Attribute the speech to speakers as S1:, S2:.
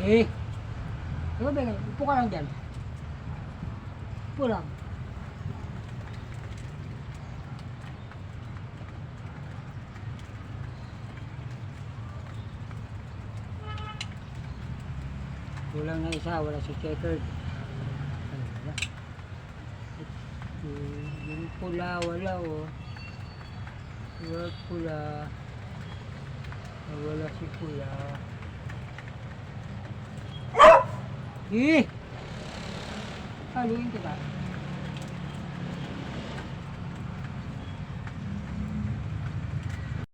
S1: Eh. Ikaw ba Upo ka lang dyan. Upo lang. Kulang na isa, wala si checkered. Ay, wala. Hmm, Yung pula, wala oh. Wala pula. Wala si pula. Eh! Ano yun kita?